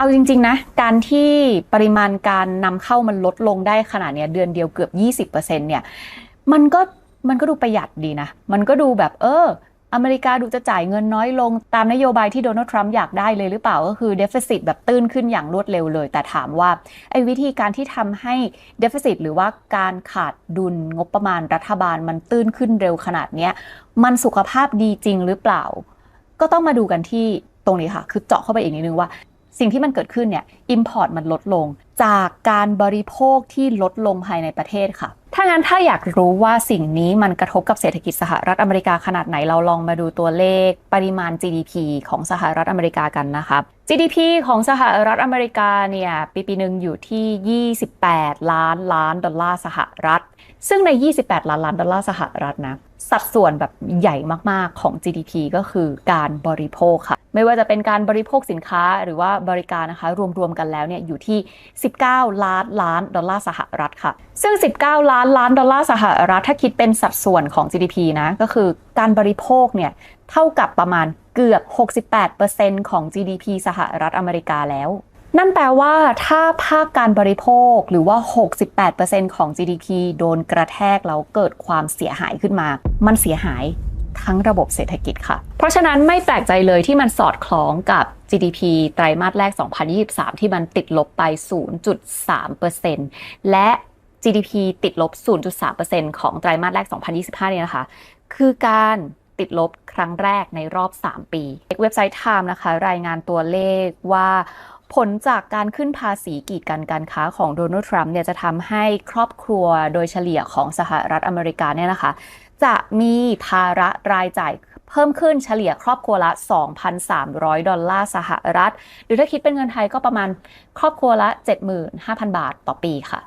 เอาจริง ๆ นะ การที่ปริมาณการนำเข้ามันลดลงได้ขนาดเนี้ยเดือนเดียวเกือบ 20%เนี่ยมันก็มันก็ดูประหยัดดีนะ มันก็ดูแบบเออ อเมริกาดูจะจ่ายเงินน้อยลงตามนโยบายที่โดนัลด์ทรัมป์อยากได้เลยหรือเปล่าก็คือเดฟ i ซิตแบบตื้นขึ้นอย่างรวดเร็วเลย แต่ถามว่าไอ้วิธีการที่ทำให้เดฟ i ซิตหรือว่าการขาดดุลงบประมาณรัฐบาลมันตื้นขึ้นเร็วขนาดเนี้ยมันสุขภาพดีจริงหรือเปล่า ก็ต้องมาดูกันที่ตรงนี้ค่ะ คือเจาะเข้าไปอีกนิดนึงว่า สิ่งที่มันเกิดขึ้นเนี่ย Import มันลดลง จากการบริโภคที่ลดลงภายในประเทศค่ะ ถ้างั้นถ้าอยากรู้ว่าสิ่งนี้มันกระทบกับเศรษฐกิจสหรัฐอเมริกาขนาดไหนเราลองมาดูตัวเลขปริมาณ GDP ของสหรัฐอเมริกากันนะคะ GDP ของสหรัฐอเมริกาเนี่ยปีปีหนึ่งอยู่ที่ 28 ล้านล้านดอลลาร์สหรัฐ ซึ่งใน 28 ล้านล้านดอลลาร์สหรัฐนะสัดส่วนแบบใหญ่มากๆของ GDP ก็คือการบริโภคค่ะ ไม่ว่าจะเป็นการบริโภคสินค้าหรือว่าบริการนะคะ รวมๆกันแล้วเนี่ยอยู่ที่ 19 ล้านล้านดอลลาร์สหรัฐค่ะ ซึ่ง 19 ล้านล้านดอลลาร์สหรัฐถ้าคิดเป็นสัดส่วนของ GDP นะ ก็คือการบริโภคเนี่ยเท่ากับประมาณเกือบ 68%ของ GDP สหรัฐอเมริกาแล้ว นั่นแปลว่าถ้าภาคการบริโภคหรือว่า 68%ของ GDP โดนกระแทกแล้วเกิดความเสียหายขึ้นมา มันเสียหาย ทั้งระบบเศรษฐกิจค่ะ เพราะฉะนั้นไม่แปลกใจเลยที่มันสอดคล้องกับ GDP ไตรมาสแรก 2023 ที่มันติดลบไป 0.3%และ GDP ติดลบ 0.3%ของไตรมาสแรก 2025 เนี่ยนะคะ คือการติดลบครั้งแรกในรอบ 3 ปี เว็บไซต์ Time นะคะ รายงานตัวเลขว่า ผลจากการขึ้นภาษีกีดกันการค้าของโดนัลด์ทรัมป์เนี่ยจะทำให้ครอบครัวโดยเฉลี่ยของสหรัฐอเมริกาเนี่ยนะคะ จะมีภาระรายจ่ายเพิ่มขึ้นเฉลี่ยครอบครัวละ 2,300 ดอลลาร์สหรัฐ หรือถ้าคิดเป็นเงินไทยก็ประมาณครอบครัวละ 75,000 บาทต่อปีค่ะ